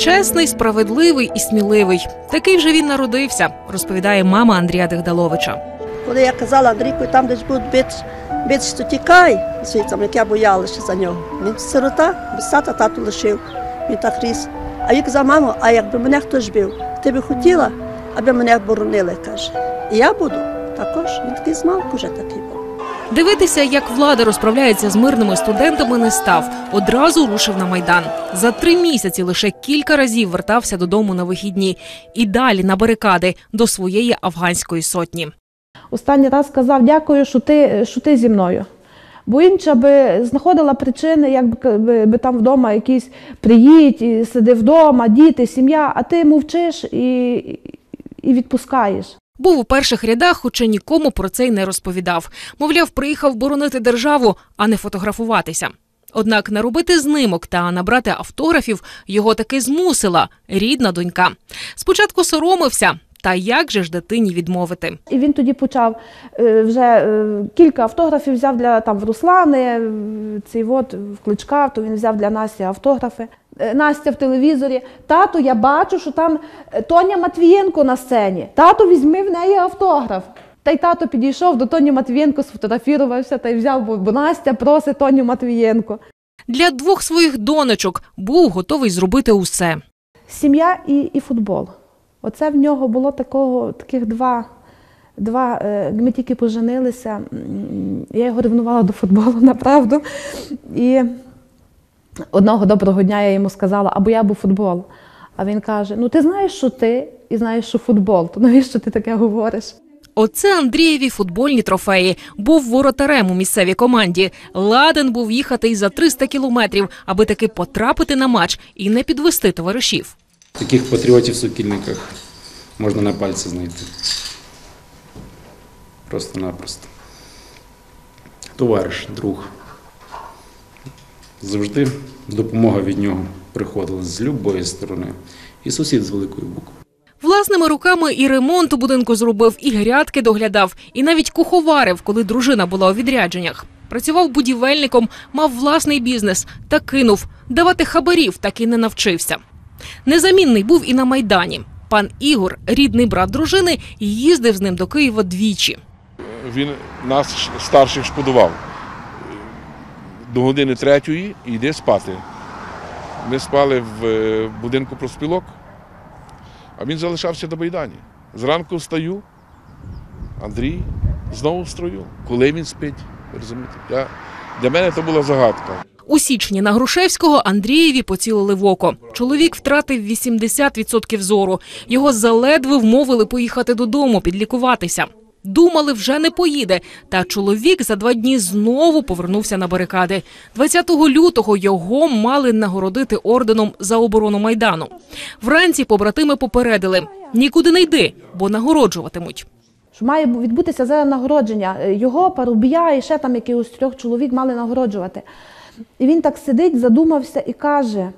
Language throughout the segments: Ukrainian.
Чесний, справедливий і сміливий. Такий вже він народився, розповідає мама Андрія Дегдаловича. Коли я казала Андрійку, там десь будуть бити, бити, що тікай звідси, як я боялася за нього. Він сирота, без тата тату лишив, він так ріс. А він казав, мамо, а якби мене хтось бив, ти би хотіла, аби мене боронили, каже. І я буду також. Він такий змалку вже такий був. Дивитися, як влада розправляється з мирними студентами, не став. Одразу рушив на майдан. За три місяці лише кілька разів вертався додому на вихідні і далі на барикади до своєї афганської сотні. Останній раз сказав дякую, що ти, що ти зі мною. Бо інша би знаходила причини, як би, там вдома якісь приїдь, сиди вдома, діти, сім'я, а ти мовчиш і, і відпускаєш. Був у перших рядах, хоча нікому про це й не розповідав. Мовляв, приїхав боронити державу, а не фотографуватися. Однак наробити знимок та набрати автографів його таки змусила рідна донька. Спочатку соромився, та як же ж дитині відмовити? І він тоді почав е, вже е, кілька автографів взяв для там в Руслани, е, цей от в Кличка, то він взяв для Насті автографи. Е, Настя в телевізорі. Тато, я бачу, що там е, Тоня Матвієнко на сцені. Тато, візьми в неї автограф. Та й тато підійшов до Тоні Матвієнко, сфотографірувався та й взяв, бо- бо Настя просить Тоню Матвієнко. Для двох своїх донечок був готовий зробити усе. Сім'я і, і футбол. Оце в нього було такого, таких два. Два, е, ми тільки поженилися, я його ревнувала до футболу, направду. І одного доброго дня я йому сказала, або я або футбол. А він каже: Ну, ти знаєш, що ти, і знаєш, що футбол, то навіщо ти таке говориш? Оце Андрієві футбольні трофеї. Був воротарем у місцевій команді. Ладен був їхати й за 300 кілометрів, аби таки потрапити на матч і не підвести товаришів. Таких патріотів сукільниках можна на пальці знайти. Просто-напросто. Товариш, друг. Завжди допомога від нього приходила з любої сторони. І сусід з великої букви. Власними руками і ремонт у будинку зробив, і грядки доглядав, і навіть куховарив, коли дружина була у відрядженнях. Працював будівельником, мав власний бізнес та кинув. Давати хабарів так і не навчився. Незамінний був і на майдані. Пан Ігор, рідний брат дружини, їздив з ним до Києва двічі. він нас старших шкодував. До години третьої і йди спати. Ми спали в е, будинку проспілок, а він залишався до Байдані. Зранку встаю, Андрій знову в строю. Коли він спить, розумієте? Я, для мене це була загадка. У січні на Грушевського Андрієві поцілили в око. Чоловік втратив 80% зору. Його заледве вмовили поїхати додому, підлікуватися. Думали, вже не поїде. Та чоловік за два дні знову повернувся на барикади. 20 лютого його мали нагородити орденом за оборону майдану. Вранці побратими попередили: нікуди не йди, бо нагороджуватимуть. Має відбутися зараз нагородження. Е, Його, парубія і ще там якихось трьох чоловік мали нагороджувати. І він так сидить, задумався і каже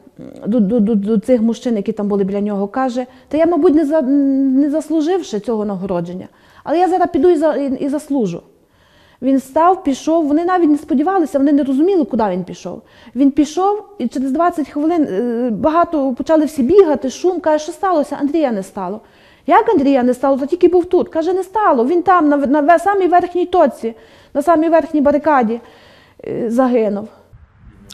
до, до, до, до цих мужчин, які там були біля нього, каже: Та я, мабуть, не, за, не заслуживши цього нагородження, але я зараз піду і, і, і заслужу. Він став, пішов. Вони навіть не сподівалися, вони не розуміли, куди він пішов. Він пішов, і через 20 хвилин е, багато почали всі бігати, шум. Каже, що сталося? Андрія не стало. Як Андрія не стало? Та тільки був тут. Каже, не стало. Він там, на, на самій верхній точці, на самій верхній барикаді е, загинув.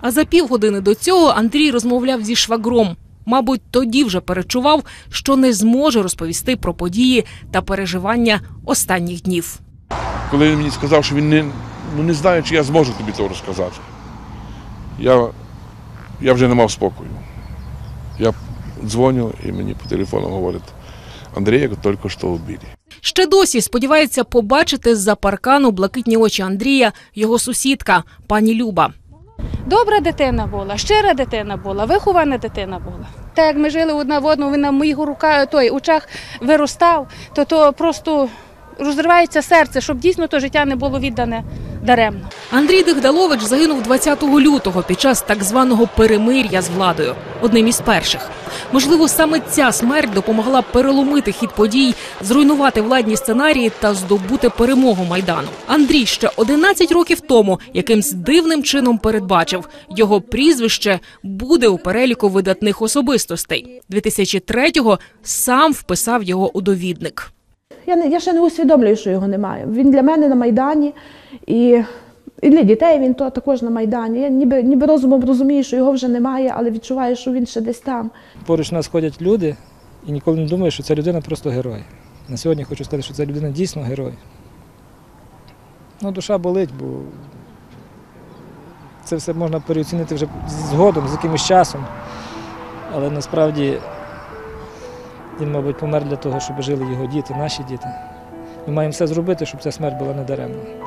А за півгодини до цього Андрій розмовляв зі швагром. Мабуть, тоді вже перечував, що не зможе розповісти про події та переживання останніх днів. Коли він мені сказав, що він не, ну, не знає, чи я зможу тобі це розказати, я, я вже не мав спокою. Я дзвоню і мені по телефону говорять, Андрія тільки що вбили. Ще досі сподівається побачити з-за паркану блакитні очі Андрія його сусідка, пані Люба. Добра дитина була, щира дитина була, вихована дитина була. Так як ми жили одна в одному, він на моїх руках, той очах виростав, то то просто розривається серце, щоб дійсно то життя не було віддане даремно. Андрій Дигдалович загинув 20 лютого під час так званого перемир'я з владою. Одним із перших. Можливо, саме ця смерть допомогла переломити хід подій, зруйнувати владні сценарії та здобути перемогу майдану. Андрій ще 11 років тому якимсь дивним чином передбачив його прізвище буде у переліку видатних особистостей. 2003-го сам вписав його у довідник. Я, не, я ще не усвідомлюю, що його немає. Він для мене на Майдані і, і для дітей він то також на Майдані. Я ніби, ніби розумом розумію, що його вже немає, але відчуваю, що він ще десь там. Поруч нас ходять люди і ніколи не думаю, що ця людина просто герой. На сьогодні хочу сказати, що ця людина дійсно герой. Ну, душа болить, бо це все можна переоцінити вже згодом, з якимось часом. Але насправді він, мабуть, помер для того, щоб жили його діти, наші діти. Ми маємо все зробити, щоб ця смерть була недаремна.